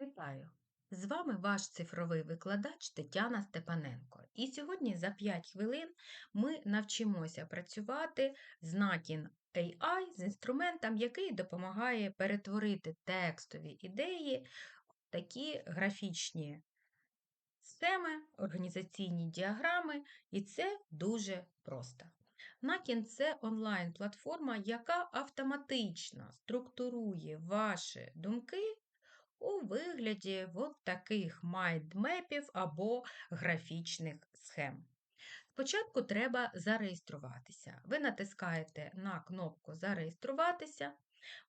Вітаю! З вами ваш цифровий викладач Тетяна Степаненко. І сьогодні за 5 хвилин ми навчимося працювати з Nakin AI, з інструментом, який допомагає перетворити текстові ідеї в такі графічні схеми, організаційні діаграми, і це дуже просто. Nakin – це онлайн-платформа, яка автоматично структурує ваші думки у вигляді от таких майндмепів або графічних схем. Спочатку треба зареєструватися. Ви натискаєте на кнопку Зареєструватися.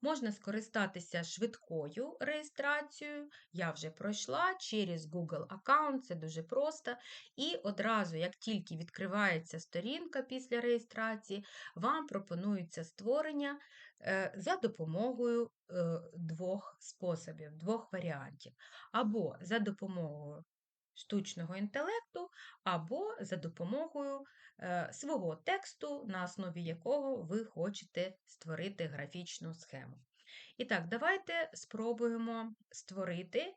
Можна скористатися швидкою реєстрацією. Я вже пройшла через Google аккаунт, це дуже просто. І одразу, як тільки відкривається сторінка після реєстрації, вам пропонується створення е, за допомогою е, двох способів, двох варіантів. Або за допомогою штучного інтелекту, або за допомогою е, свого тексту, на основі якого ви хочете створити графічну схему. І так, давайте спробуємо створити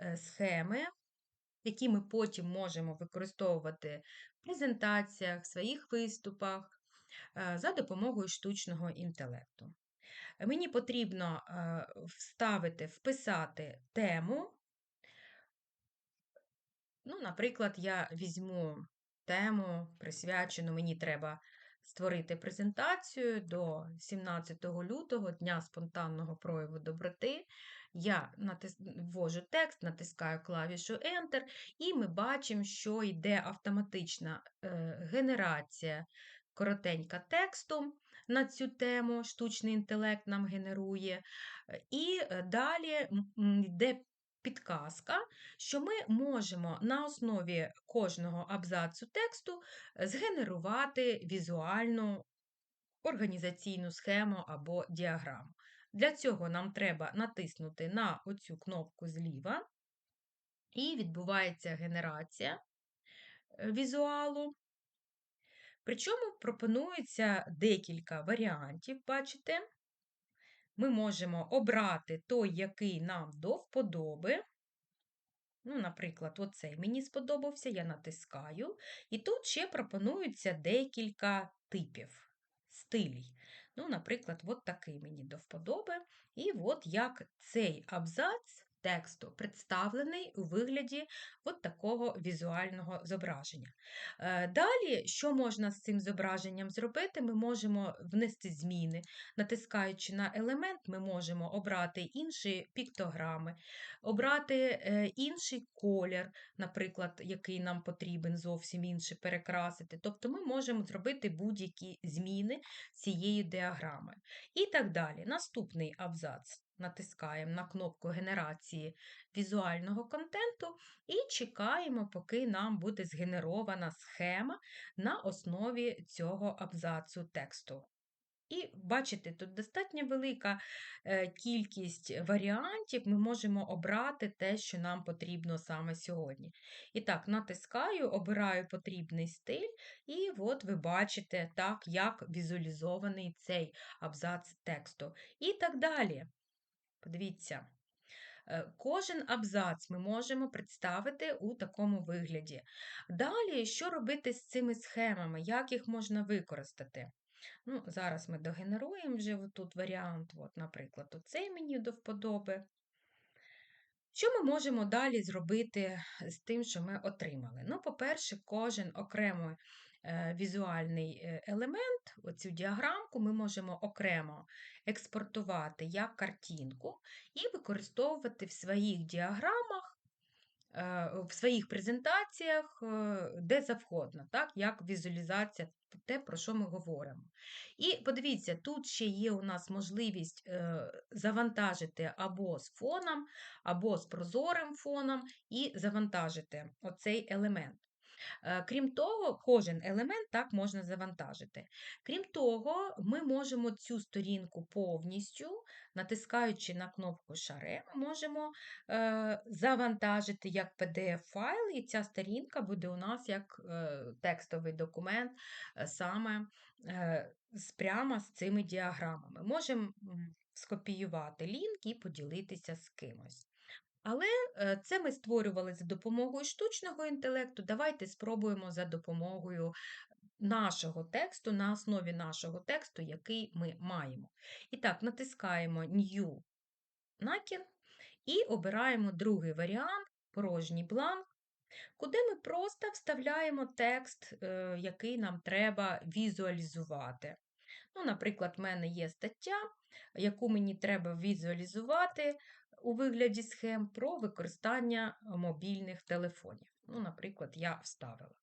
е, схеми, які ми потім можемо використовувати в презентаціях, в своїх виступах е, за допомогою штучного інтелекту. Мені потрібно вставити, вписати тему. Ну, Наприклад, я візьму тему, присвячену, мені треба створити презентацію до 17 лютого, Дня спонтанного прояву доброти. Я ввожу текст, натискаю клавішу Enter, і ми бачимо, що йде автоматична е, генерація коротенька тексту на цю тему, штучний інтелект нам генерує. І е, далі йде підказка, що ми можемо на основі кожного абзацу тексту е, згенерувати візуальну організаційну схему або діаграму. Для цього нам треба натиснути на оцю кнопку зліва, і відбувається генерація е, візуалу. Причому пропонується декілька варіантів, бачите? Ми можемо обрати той, який нам до вподоби. Ну, Наприклад, оцей мені сподобався, я натискаю. І тут ще пропонується декілька типів стилій. Ну, Наприклад, от такий мені до вподоби. І от як цей абзац тексту представлений у вигляді от такого візуального зображення. Е, далі, що можна з цим зображенням зробити? Ми можемо внести зміни. Натискаючи на елемент, ми можемо обрати інші піктограми, обрати е, інший колір, наприклад, який нам потрібен, зовсім інший перекрасити. Тобто ми можемо зробити будь-які зміни цієї діаграми. І так далі. Наступний абзац натискаємо на кнопку генерації візуального контенту і чекаємо, поки нам буде згенерована схема на основі цього абзацу тексту. І бачите, тут достатньо велика е, кількість варіантів, ми можемо обрати те, що нам потрібно саме сьогодні. І так, натискаю, обираю потрібний стиль, і от ви бачите, так, як візуалізований цей абзац тексту. І так далі. Подивіться, е, кожен абзац ми можемо представити у такому вигляді. Далі, що робити з цими схемами, як їх можна використати? Ну, Зараз ми догенеруємо вже тут варіант, от, наприклад, оцей мені до вподоби. Що ми можемо далі зробити з тим, що ми отримали? Ну, по-перше, кожен окремий візуальний е, елемент, оцю діаграмку, ми можемо окремо експортувати як картинку і використовувати в своїх діаграмах Е, в своїх презентаціях, е, де завгодно, так, як візуалізація, те, про що ми говоримо. І подивіться, тут ще є у нас можливість е, завантажити або з фоном, або з прозорим фоном, і завантажити оцей елемент. Е, крім того, кожен елемент так можна завантажити. Крім того, ми можемо цю сторінку повністю, натискаючи на кнопку Шаре, ми можемо е, завантажити як PDF-файл, і ця сторінка буде у нас як е, текстовий документ саме прямо з цими діаграмами. Можемо скопіювати лінк і поділитися з кимось. Але е, це ми створювали за допомогою штучного інтелекту. Давайте спробуємо за допомогою нашого тексту, на основі нашого тексту, який ми маємо. І так, натискаємо New накін і обираємо другий варіант порожній бланк, куди ми просто вставляємо текст, е, який нам треба візуалізувати. Ну, Наприклад, в мене є стаття, яку мені треба візуалізувати у вигляді схем про використання мобільних телефонів. Ну, Наприклад, я вставила.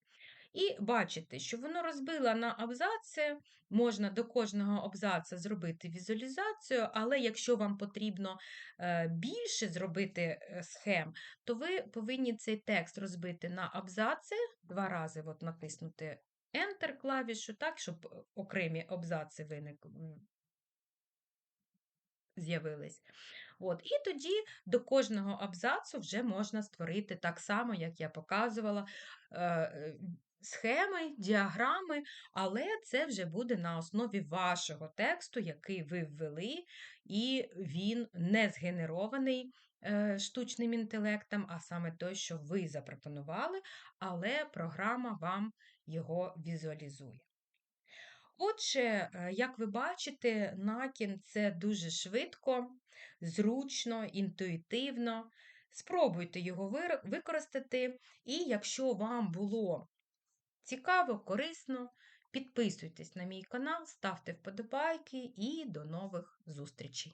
І бачите, що воно розбило на абзаци, можна до кожного абзаца зробити візуалізацію, але якщо вам потрібно е, більше зробити е, схем, то ви повинні цей текст розбити на абзаци, два рази от натиснути Enter клавішу, так, щоб е, окремі абзаци виник, з'явились. От, І тоді до кожного абзацу вже можна створити так само, як я показувала, схеми, діаграми, але це вже буде на основі вашого тексту, який ви ввели, і він не згенерований е, штучним інтелектом, а саме той, що ви запропонували, але програма вам його візуалізує. Отже, е, як ви бачите, накін це дуже швидко, зручно, інтуїтивно. Спробуйте його використати, і якщо вам було Цікаво, корисно. Підписуйтесь на мій канал, ставте вподобайки і до нових зустрічей!